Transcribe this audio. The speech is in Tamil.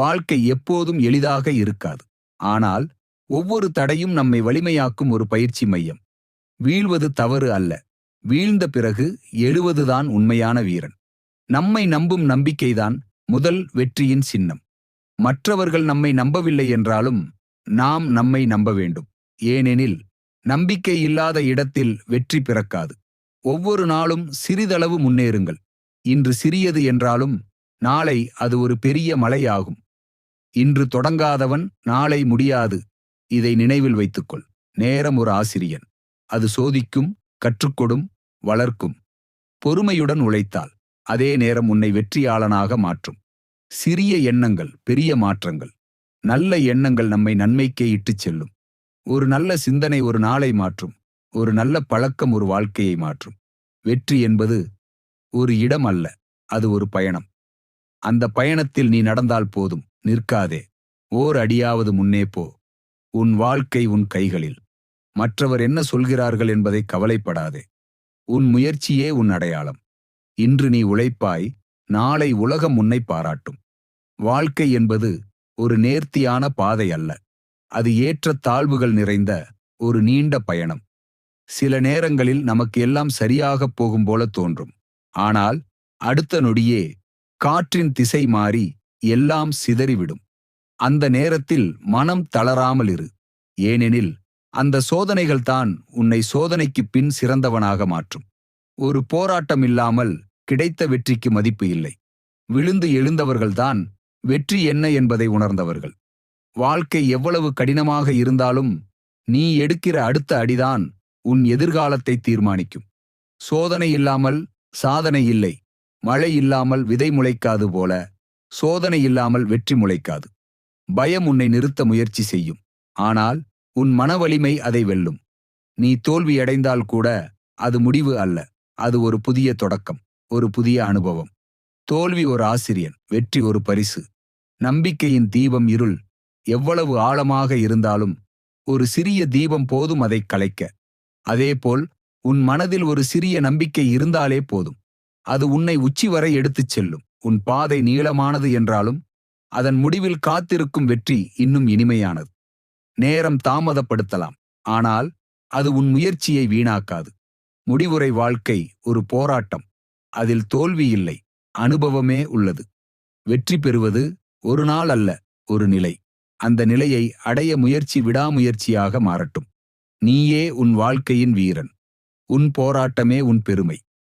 வாழ்க்கை எப்போதும் எளிதாக இருக்காது. ஆனால் ஒவ்வொரு தடையும் நம்மை வலிமையாக்கும் ஒரு பயிற்சி மையம். வீழ்வது தவறு அல்ல. வீழ்ந்த பிறகு எழுவதுதான் உண்மையான வீரன். நம்மை நம்பும் நம்பிக்கைதான் முதல் வெற்றியின் சின்னம். மற்றவர்கள் நம்மை நம்பவில்லை என்றாலும் நாம் நம்மை நம்ப வேண்டும். ஏனெனில் நம்பிக்கை இல்லாத இடத்தில் வெற்றி பிறக்காது. ஒவ்வொரு நாளும் சிறிதளவு முன்னேறுங்கள். இன்று சிறியது என்றாலும் நாளை அது ஒரு பெரிய மலையாகும். இன்று தொடங்காதவன் நாளை முடியாது. இதை நினைவில் வைத்துக்கொள். நேரம் ஒரு ஆசிரியன். அது சோதிக்கும் கற்றுக்கொடும் வளர்க்கும். பொறுமையுடன் உழைத்தால் அதே நேரம் உன்னை வெற்றியாளனாக மாற்றும். சிறிய எண்ணங்கள் பெரிய மாற்றங்கள். நல்ல எண்ணங்கள் நம்மை நன்மைக்கே இட்டுச் செல்லும். ஒரு நல்ல சிந்தனை ஒரு நாளை மாற்றும். ஒரு நல்ல பழக்கம் ஒரு வாழ்க்கையை மாற்றும். வெற்றி என்பது ஒரு இடம் அல்ல அது ஒரு பயணம். அந்த பயணத்தில் நீ நடந்தால் போதும். நிற்காதே. ஓர் அடியாவது முன்னே போ. உன் வாழ்க்கை உன் கைகளில். மற்றவர் என்ன சொல்கிறார்கள் என்பதை கவலைப்படாதே. உன் முயற்சியே உன் அடையாளம். இன்று நீ உழைப்பாய் நாளை உலகம் உன்னை பாராட்டும். வாழ்க்கை என்பது ஒரு நேர்த்தியான பாதை அல்ல. அது ஏற்ற தாழ்வுகள் நிறைந்த ஒரு நீண்ட பயணம். சில நேரங்களில் நமக்கு எல்லாம் சரியாகப் போகும் போல தோன்றும். ஆனால் அடுத்த நொடியே காற்றின் திசை மாறி எல்லாம் சிதறிவிடும். அந்த நேரத்தில் மனம் தளராமல் இரு. ஏனெனில் அந்த சோதனைகள்தான் உன்னை சோதனைக்கு பின் சிறந்தவனாக மாற்றும். ஒரு போராட்டம் இல்லாமல் கிடைத்த வெற்றிக்கு மதிப்பு இல்லை. விழுந்து எழுந்தவர்கள்தான் வெற்றி என்ன என்பதை உணர்ந்தவர்கள். வாழ்க்கை எவ்வளவு கடினமாக இருந்தாலும் நீ எடுக்கிற அடுத்த அடிதான் உன் எதிர்காலத்தை தீர்மானிக்கும். சோதனை இல்லாமல் சாதனை இல்லை. மழை இல்லாமல் விதை முளைக்காது போல சோதனை இல்லாமல் வெற்றி முளைக்காது. பயம் உன்னை நிறுத்த முயற்சி செய்யும். ஆனால் உன் மனவலிமை அதை வெல்லும். நீ தோல்வியடைந்தால் கூட அது முடிவு அல்ல. அது ஒரு புதிய தொடக்கம் ஒரு புதிய அனுபவம். தோல்வி ஒரு ஆசிரியன் வெற்றி ஒரு பரிசு. நம்பிக்கையின் தீபம் இருள் எவ்வளவு ஆழமாக இருந்தாலும் ஒரு சிறிய தீபம் போதும் அதை கலைக்க. அதேபோல் உன் மனதில் ஒரு சிறிய நம்பிக்கை இருந்தாலே போதும். அது உன்னை உச்சி வரை எடுத்துச் செல்லும். உன் பாதை நீளமானது என்றாலும் அதன் முடிவில் காத்திருக்கும் வெற்றி இன்னும் இனிமையானது. நேரம் தாமதப்படுத்தலாம். ஆனால் அது உன் முயற்சியை வீணாக்காது. முடிவுரை வாழ்க்கை ஒரு போராட்டம். அதில் தோல்வி இல்லை. அனுபவமே உள்ளது. வெற்றி பெறுவது ஒரு நாள் அல்ல ஒரு நிலை. அந்த நிலையை அடைய முயற்சி விடாமுயற்சியாக மாறட்டும். நீயே உன் வாழ்க்கையின் வீரன். உன் போராட்டமே உன் பெருமை.